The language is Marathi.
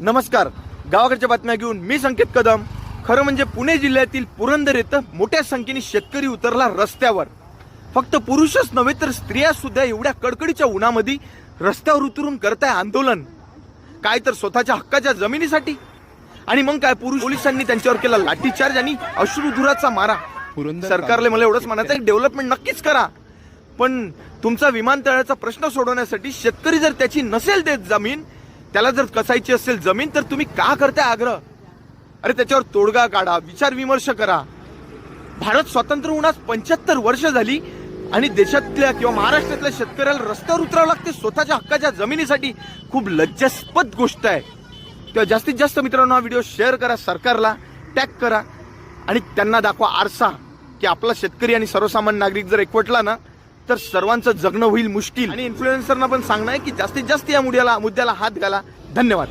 नमस्कार. गावाकडच्या बातम्या घेऊन मी संकेत कदम. खरं म्हणजे पुणे जिल्ह्यातील पुरंदर येथे मोठ्या संख्येने शेतकरी उतरला रस्त्यावर. फक्त पुरुषच नव्हे तर स्त्रिया सुद्धा एवढ्या कडकडीच्या उन्हामध्ये रस्त्यावर उतरून करताय आंदोलन. काय तर स्वतःच्या हक्काच्या जमिनीसाठी? आणि मग काय पुरुष पोलिसांनी त्यांच्यावर केला लाठीचार्ज आणि अश्रुधुराचा मारा. पुरंदर सरकारला मला एवढंच म्हणायचं आहे डेव्हलपमेंट नक्कीच करा. पण तुमचा विमानतळाचा प्रश्न सोडवण्यासाठी शेतकरी जर त्याची नसेल देत जमीन त्याला जर कसायची असेल जमीन तर तुम्ही का करताय आग्रह? अरे त्याच्यावर तोडगा काढा विचार विमर्श करा. भारत स्वतंत्र होण्यास पंच्याहत्तर वर्ष झाली आणि देशातल्या किंवा महाराष्ट्रातल्या शेतकऱ्याला रस्त्यावर उतरावं लागते. स्वतःच्या हक्काच्या जमिनीसाठी खूप लज्जास्पद गोष्ट आहे. तेव्हा जास्तीत जास्त मित्रांनो हा व्हिडिओ शेअर करा सरकारला टॅग करा आणि त्यांना दाखवा आरसा की आपला शेतकरी आणि सर्वसामान्य नागरिक जर एकवटला ना तर सर्वांचं जगणं होईल मुश्किल. आणि इन्फ्लुएन्सरना पण सांगणं आहे की जास्तीत जास्त या मुद्द्याला मुद्द्याला हात घाला. धन्यवाद.